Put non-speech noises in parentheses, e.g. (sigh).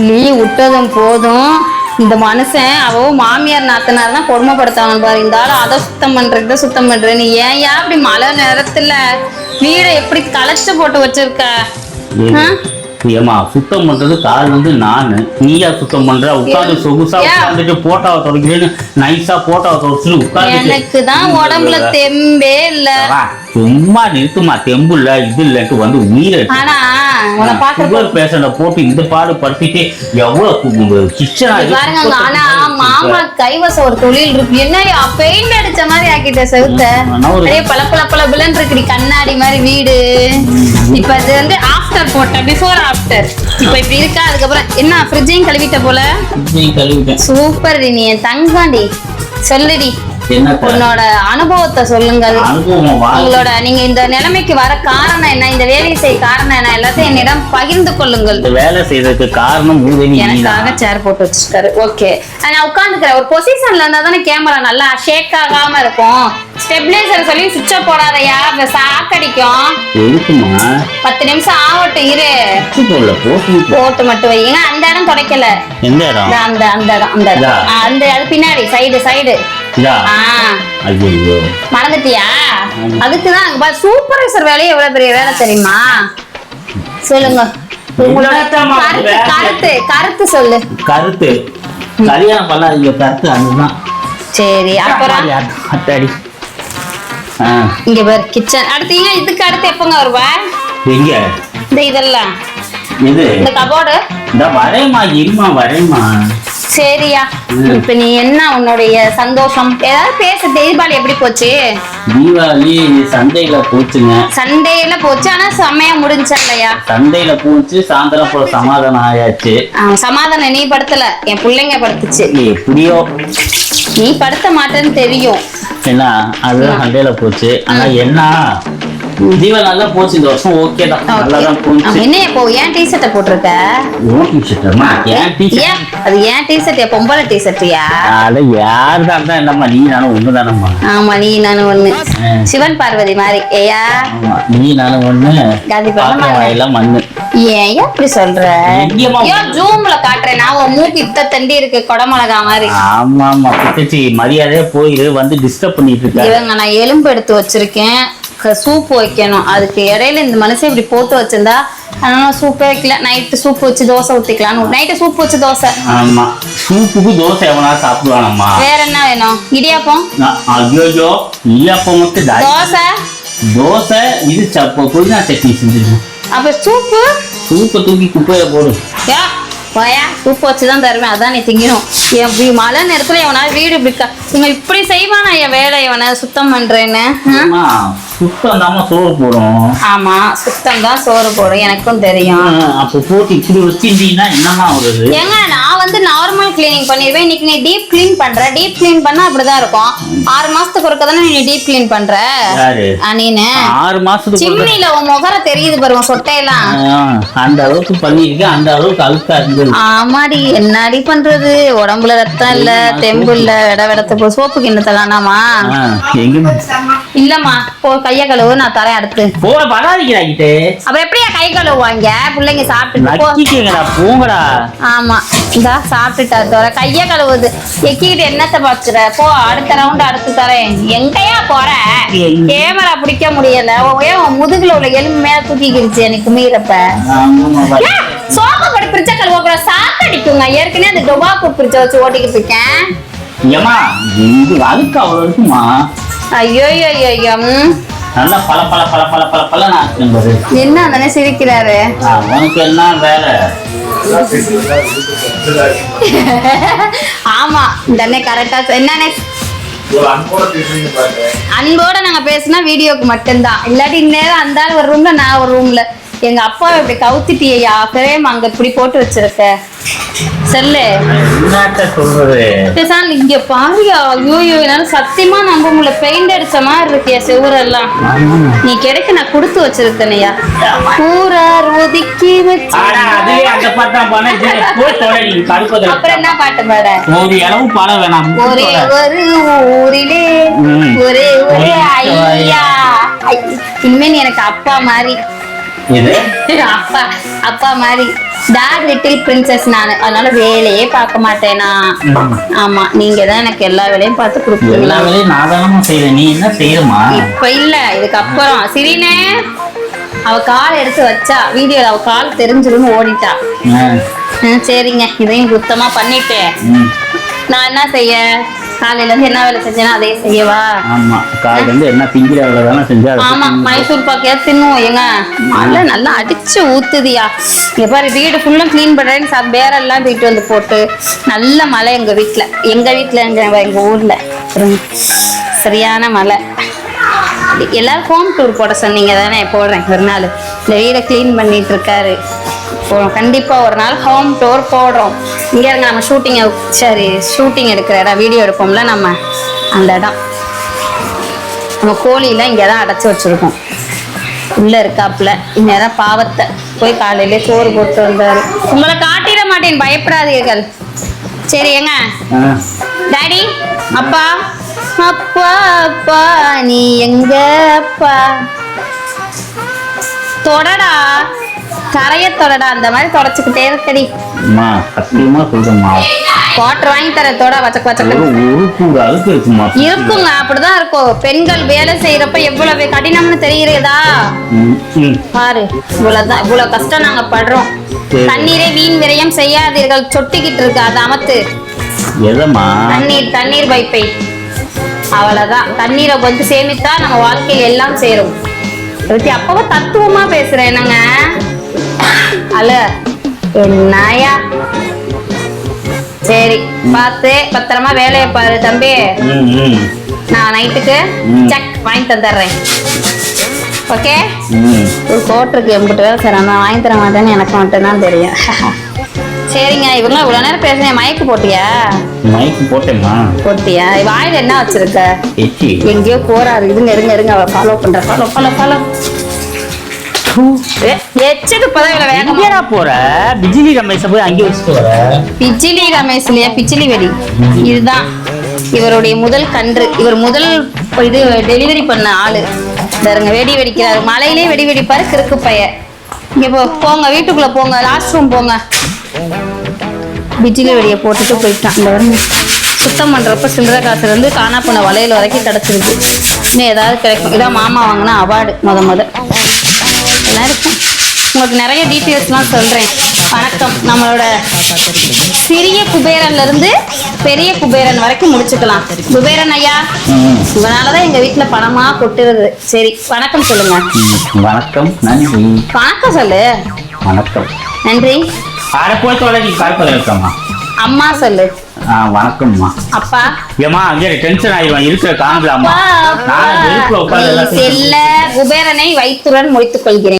Leave விட்டதும் போதும். இந்த மனுஷன் அவ மாமியார் நாத்தனார் தான் கொடுமைப்படுத்தாங்க பாரு. இந்த ஆளு அதை சுத்தம் பண்றது இதை சுத்தம் பண்றது நீ ஏன் ஏன் அப்படி மழை நேரத்துல வீடை எப்படி களைச்சு போட்டு வச்சிருக்க? ஏமா சுத்தம் பண்றது கால் வந்து நானு. நீயா சுத்தம் பண்ற? உட்காந்து சொகுசா? உட்காந்துட்டு போட்டாவை துடைக்கிறேன்னு நைஸா போட்டாவை துடைச்சிட்டு உட்காந்து எனக்கு தான் உடம்புல தெம்பே இல்ல. சும்மா நிறுத்துமா தெம்பு இல்ல இது இல்லன்ட்டு வந்து உயிரை சுகர் பேஷண்ட போட்டு இந்த பாடு படுத்திட்டு எவ்வளவு கிச்சனா ஆனா மாமா கைவசம் ஒரு தொழில் இருக்கு. என்னையா பெயிண்ட் அடிச்ச மாதிரி ஆக்கிட்ட செவுத்த? அதே பல பல பல பிளன் இருக்குடி கண்ணாடி மாதிரி வீடு. இப்ப இது வந்து ஆஃப்டர் போட்ட பிஃபோர் ஆஃப்டர் இப்ப இப்படி இருக்கா? அதுக்கப்புறம் என்ன ஃப்ரிட்ஜையும் கழுவிட்ட போல? சூப்பர் நீ என் தங்காண்டி சொல்லுடி. என்ன உன்னோட அனுபவத்தை சொல்லுங்கள். உங்களோட நீங்க இந்த நிலைமைக்கு வர காரணம் என்ன? இந்த வேலையை செய்ய காரணம் என்ன? எல்லாத்தையும் என்னிடம் பகிர்ந்து கொள்ளுங்கள். இந்த வேலை செய்யறதுக்கு காரணம் எனக்காக சேர் போட்டு வச்சிருக்காரு. ஓகே நான் உட்காந்துக்கிறேன் ஒரு பொசிஷன்ல இருந்தா தானே கேமரா நல்லா ஷேக் ஆகாம இருக்கும். ஸ்டெபிளைசர் சொல்லி சுவிட்ச போடாதயா? சாக்கடிக்கும் பத்து நிமிஷம் ஆகட்டும் இரு. போட்டு மட்டும் வைங்க அந்த இடம் துடைக்கல. அந்த அந்த இடம் அந்த அந்த அது பின்னாடி சைடு சைடு ஐயோ மறந்துட்டியா? அதுக்குதான் அங்க பாரு சூப்பர்வைசர் வேலையே எவ்வளவு பெரிய வேலை தெரியுமா? சொல்லுங்க. உங்களோட கருத்து வேலை? கருத்து கருத்து சொல்லு. கருத்து. கல்யாணம் பண்ணாதீங்க கருத்து அதுதான் சரி அப்புறம்? அத்தாடி. இங்க பாரு கிச்சன் அடுத்து ஏன் இதுக்கு அடுத்து எப்பங்க வருவ? எங்க? இந்த இதெல்லாம். இது இந்த கபோர்டு இந்த இருமா வரேம்மா சரியா. இப்ப நீ என்ன உன்னுடைய சந்தோஷம்? ஏதாவது பேச தீபாவளி எப்படி போச்சு? தீபாவளி சந்தையில போச்சுங்க. சண்டேல போச்சு ஆனா செம்மையா முடிஞ்சா இல்லையா? சந்தையில போச்சு சாயந்தரம் போல சமாதானம் ஆயாச்சு. சமாதானம் நீ படுத்தல. என் பிள்ளைங்க படுத்துச்சு. எப்படியோ. நீ படுத்த மாட்டேன்னு தெரியும். என்ன அது சந்தையில போச்சு. ஆனா என்ன? தீபாவளி நல்லா போச்சு இந்த வருஷம் ஓகே தான். நல்லா தான் ஆமா, போச்சு என்ன இப்போ ஏன் டிஷர்ட்டை போட்டிருக்க? ஏன் டிஷர்ட் அது ஏன் டிஷர்ட் பொம்பளை டிஷர்ட்டியா அட யார் தான் தான் என்னம்மா நீ நானும் ஒண்ணு தானம்மா. ஆமா நீ நானும் ஒண்ணு. சிவன் பார்வதி மாதிரி. ஏயா ஆமா நீ நானும் ஒண்ணு. காந்தி பாத்திரம் வாயெல்லாம் மண்ணு. ஏன் ஏன் அப்படி சொல்ற? எங்கேம்மா? ஐயோ ஜூம்ல காட்டுறேன்? நான் உன் மூக்கு இத்த தண்டி இருக்கு கொடமிளகா மாதிரி. ஆமா ஆமா பித்தச்சி மரியாதையா போயிரு வந்து டிஸ்டர்ப் பண்ணிட்டு இருக்க இவங்க நான் எலும்பு எடுத்து வச்சிருக்கேன். சூப் வைக்கணும். அதுக்கு இடையில இந்த மனுஷன் இப்படி போட்டு வச்சிருந்தா அதனால சூப்பே வைக்கல. நைட்டு சூப் வச்சு தோசை ஊத்திக்கலாம் நைட்டு சூப் வச்சு தோசை. ஆமா. சூப்புக்கு தோசை எவனா சாப்பிடுவானம்மா? வேற என்ன வேணும்? இடியாப்பம்? ஐயோ இடியாப்பம் மட்டும் தோசை? தோசை இது சப்ப புதினா சட்னி செஞ்சிருக்கோம். அப்ப சூப்பு? சூப்பை தூக்கி குப்பையில போடு. யா போயா சூப் வச்சு தான் தருவேன். அதான் நீ திங்கணும். என் இப்படி மழை நேரத்துல இவனால வீடு இப்படி இவங்க இப்படி செய்வானா என் வேலை இவனை சுத்தம் பண்றேன்னு? சுத்தம் தாம சோறு போடும். ஆமா சுத்தம் தான் சோறு போடும் எனக்கும் தெரியும். அப்ப போட்டு இப்படி வச்சிருந்தீங்கன்னா என்னமா வருது ஏங்க நான் வந்து நார்மல் கிளீனிங் பண்ணிடுவேன். இன்னைக்கு நீ டீப் க்ளீன் பண்ற. டீப் க்ளீன் பண்ணா அப்படிதான் இருக்கும். ஆறு மாசத்துக்கு ஒருக்க தானே நீ டீப் க்ளீன் பண்ற? நீனு. ஆறு மாசத்துக்கு சிம்னில உன் முகர தெரியுது பாருங்க சொட்டையெல்லாம். அந்த அளவுக்கு பண்ணிருக்கேன் அந்த அளவுக்கு அழுக்கா இருந்தது. ஆமாடி என்னடி பண்றது? உடம்புல ரத்தம் இல்ல தெம்பு இல்ல விட விடத்த சோப்பு கிண்ணத்தலானாமா? எங்க இல்லம்மா போ கைய கழுவு நான் தரேன் அடுத்து. போட படாதீங்கடாக்கிட்டு அப்ப எப்படியா கை கழுவுவாங்க பிள்ளைங்க நக்கிக்கங்கடா போங்கடா. ஆமா இந்தா சாப்பிட்டுட்டா தவிர கைய கழுவுது. எக்கிட்டு என்னத்த பாத்துற போ அடுத்த ரவுண்ட் அடுத்து தரேன். எங்கயா போற? கேமரா பிடிக்க முடியல. ஏன் முதுகுல உள்ள எலும்பு மேல தூக்கிக்கிடுச்சு எனக்கு வா. சோப்பு படி பிரிச்சா கழுவ கூட சாக்கடிக்குங்க ஏற்கனவே அந்த டொபாக்கு பிரிச்ச வச்சு ஓட்டிக்கிட்டு இருக்கேன். ஏம்மா இது அழுக்கு அவ்வளவு இருக்குமா? ஐயோ ஐயோ. நல்லா பல பல பல பல பல பல நான் என்ன அண்ணனே சிரிக்கிறாரு? உனக்கு என்ன வேலை? (laughs) ஆமா இந்த கரெக்டா என்னண்ணே? அன்போட நாங்க பேசினா வீடியோக்கு மட்டும்தான். இல்லாட்டி இந்நேரம் அந்த ஆள் ஒரு ரூம்ல நான் ஒரு ரூம்ல எங்க அப்பா இப்படி கவுத்திட்டியா பிரேம் அங்க இப்படி போட்டு வச்சிருக்க. செல்லு. பேசாம இங்க பாருயா. ஐயோ என்னால சத்தியமா நம்ப முடியல பெயிண்ட் அடிச்ச மாதிரி இருக்கியா செவுரெல்லாம்? நீ கிடைக்க நான் கொடுத்து வச்சிருக்கேனையா. ஊரார் ஒதுக்கி வச்சு. அப்புறம் என்ன பாட்டு பாட? ஒரு இளவு பாடம் வேணாம். ஒரே ஒரு ஊரிலே. ஒரே ஒரே ஐயா. இனிமே நீ எனக்கு அப்பா மாதிரி அப்பா அப்பா மாதிரி. டாட் லிட்டில் பிரின்சஸ் நான். அதனால வேலையே பார்க்க மாட்டேனா. ஆமா நீங்க தான் எனக்கு எல்லா வேலையும் பார்த்து எல்லா கொடுப்பீங்களா வேலையும் நான் தானமா செய்யறேன் நீ என்ன செய்யணுமா? இப்ப இல்ல இதுக்கு அப்புறம் சிறினே அவ கால் எடுத்து வச்சா வீடியோல அவ கால் தெரிஞ்சிரும் ஓடிட்டா. சரிங்க. இதையும் சுத்தமா பண்ணிட்டு நான் என்ன செய்ய? காலையில இருந்து என்ன வேலை செஞ்சேனோ அதே செய்யவா. ஆமா காலையில இருந்து என்ன திங்கிற வேலை தானே செஞ்சா ஆமா. மைசூர் பாக்கையா தின்னுவோம் ஏங்க? மழை நல்லா அடிச்சு ஊத்துதியா. இங்க பாரு வீடு ஃபுல்லும் க்ளீன் பண்றேன்னு சார் பேரெல்லாம் வீட்டு வந்து போட்டு நல்ல மழை எங்க வீட்ல. எங்க வீட்ல எங்க ஊர்ல. சரியான மழை. எல்லாரும் ஹோம் டூர் போட சொன்னீங்க தானே போடுறேன் ஒரு நாள். இந்த வீடை க்ளீன் பண்ணிட்டு இருக்காரு. போறோம் கண்டிப்பா ஒரு நாள் ஹோம் டூர் போடுறோம். இங்க இருங்க நம்ம ஷூட்டிங் சரி ஷூட்டிங் எடுக்கிற இடம் வீடியோ எடுப்போம்ல நம்ம. அந்த இடம். நம்ம கோழியெல்லாம் இங்கே தான் அடைச்சி வச்சிருக்கோம். உள்ள இருக்காப்புல. இந்நேரம் பாவத்தை போய் காலையிலே சோறு போட்டு வந்தாரு. உங்களை காட்டிட மாட்டேன் பயப்படாதீர்கள். சரி ஏங்க. டாடி அப்பா. அப்பா அப்பா நீ எங்க அப்பா? தொடடா. கரைய தொடடா அந்த மாதிரி தொடச்சுக்கிட்டே இருக்கடி. அம்மா சத்தியமா சொல்றேம்மா. வாட்டர் வாங்கி தர தொட வச்சக்கு வச்சக்கு. ஒரு ஒரு கூட அழுக்கு இருக்குமா இருக்குங்க அப்படிதான் இருக்கும் பெண்கள் வேலை செய்யறப்ப எவ்வளவு கடினம்னு தெரியுறதா. பாரு இவ்வளவுதான் இவ்வளவு கஷ்டம் நாங்க படுறோம். தண்ணீரை வீண் விரயம் செய்யாதீர்கள். சொட்டிக்கிட்டு இருக்கு அது அமத்து. எதம்மா? தண்ணீர் தண்ணீர் பைப்பை அவ்வளவுதான். தண்ணீரை வந்து சேமித்தா நம்ம வாழ்க்கையில் எல்லாம் சேரும். அப்பவும் தத்துவமா பேசுறேன் என்னங்க? அல்ல என்னயா? சரி பார்த்து பத்திரமா வேலையை பாரு தம்பி. நான் நைட்டுக்கு. செக் வாங்கி தந்துடுறேன். ஓகே. ஒரு கோட்டருக்கு எம்பிட்டு வேலை சார் நான் வாங்கி தர மாட்டேன்னு எனக்கு மட்டும்தான் தெரியும். (laughs) சரிங்க இவங்க இவ்வளோ நேரம் பேசுறேன் மயக்கு போட்டியா? மைக்கு போட்டேம்மா. போட்டியா? வாயில என்ன வச்சிருக்க? எங்கேயோ போறாரு. இருங்க இருங்க இருங்க. அவ ஃபாலோ பண்ற. ஃபாலோ ஃபாலோ ஃபாலோ எச்சுக்கு இப்பதான் இவ்வளவு வேகமா. எங்கடா போற? பிஜிலி ரமேஷ போய் அங்கே வச்சுட்டு வர. பிச்சிலி ரமேஷ் இல்லையா பிச்சிலி வெடி. இதுதான். இவருடைய முதல் கன்று. இவர் முதல் இது டெலிவரி பண்ண ஆளு. பாருங்க வெடி வெடிக்கிறாரு. மலையிலே வெடி வெடிப்பாரு கிறுக்கு பைய இங்க போ போங்க வீட்டுக்குள்ள போங்க. லாஸ்ட் ரூம் போங்க. பிஜிலி வெடியை போட்டுட்டு போயிட்டான். இந்த வருங்க சுத்தம் பண்றப்ப சில்லறை காசுல இருந்து காணா போன வளையல் வரைக்கும் கிடைச்சிருக்கு இன்னும் ஏதாவது கிடைக்கும். இதான் மாமா வாங்கின அவார்டு முத முத எல்லாம் இருக்கும் உங்களுக்கு நிறைய டீட்டெயில்ஸ்லாம் சொல்றேன். வணக்கம். நம்மளோட சிறிய குபேரன்ல இருந்து பெரிய குபேரன் வரைக்கும் முடிச்சுக்கலாம். குபேரன் ஐயா ம். இவனாலதான் எங்க வீட்டுல பணமா கொட்டுறது. சரி வணக்கம் சொல்லுங்க. வணக்கம் நன்றி. வணக்கம் சொல்லு. வணக்கம். நன்றி. அம்மா சொல்லு. வணக்கம்மா. அப்பா. ஏம்மா அங்கே டென்ஷன் ஆயிடுவான் இருக்கிற காணலாமா நான் செல்ல குபேரனை வைத்துடன் முடித்துக் கொள்கிறேன்.